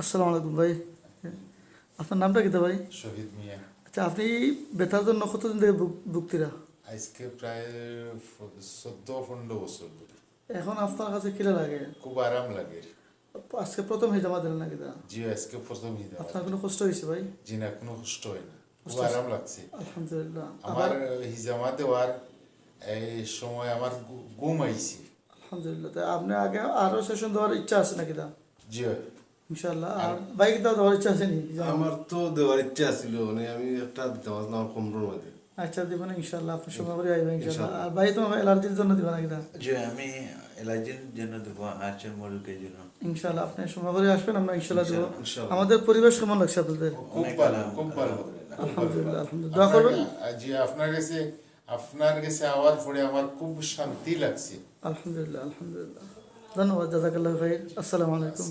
আসসালামু আলাইকুম ভাই। আপনার নামটা কিতা ভাই? শহীদ মিয়া। আচ্ছা আপনি ব্যথার জন্য কতদিন থেকে ভুগতিরা আজকে প্রায় চোদ্দ পনেরো বছর এখন আপনার কাছে কিলা লাগে? খুব আরাম লাগে। আজকে প্রথম হিজামা দিলেন না কিতা জি আজকে প্রথম ঈদ আপনার কোনো কষ্ট হয়েছে ভাই? জি না কোনো কষ্ট হয় না। খুব আরাম লাগছে। আলহামদুলিল্লাহ। আমার হিজামা দেওয়ার এই সময় আমার ঘুম আইছি। আলহামদুলিল্লাহ। আপনি আগে আরও সেশন দেওয়ার ইচ্ছা আছে নাকি দা জি। আর কিতা দেওয়ার ইচ্ছা আছে নি? আমার তো দেওয়ার ইচ্ছা ছিল মানে আমি একটা দিতে পারলাম আমার কমরোর মধ্যে আচ্ছা দিবেন ইনশাল্লাহ আপনি সময় করে আইবেন ইনশাল্লাহ আর ভাই তোমার অ্যালার্জির জন্য দিবেন নাকি দা যে আমি জন্য দেবো জন্য। আপনি সময় করে আসবেন আমরা ইনশাল্লাহ দেবো। আমাদের পরিবেশ কেমন লাগছে আপনাদের? খুব ভালো খুব ভালো। আলহামদুলিল্লাহ। আলহামদুলিল্লাহ। আলহামদুলিল্লাহ দোয়া করবেন? আপনার- জি আপনার কাছে আপনার কাছে আওয়ার পরে আমার খুব শান্তি লাগছে। আলহামদুলিল্লাহ আলহামদুলিল্লাহ। ধন্যবাদ জাজাকাল্লাহ ভাই আসসালামু আসসালামু আলাইকুম।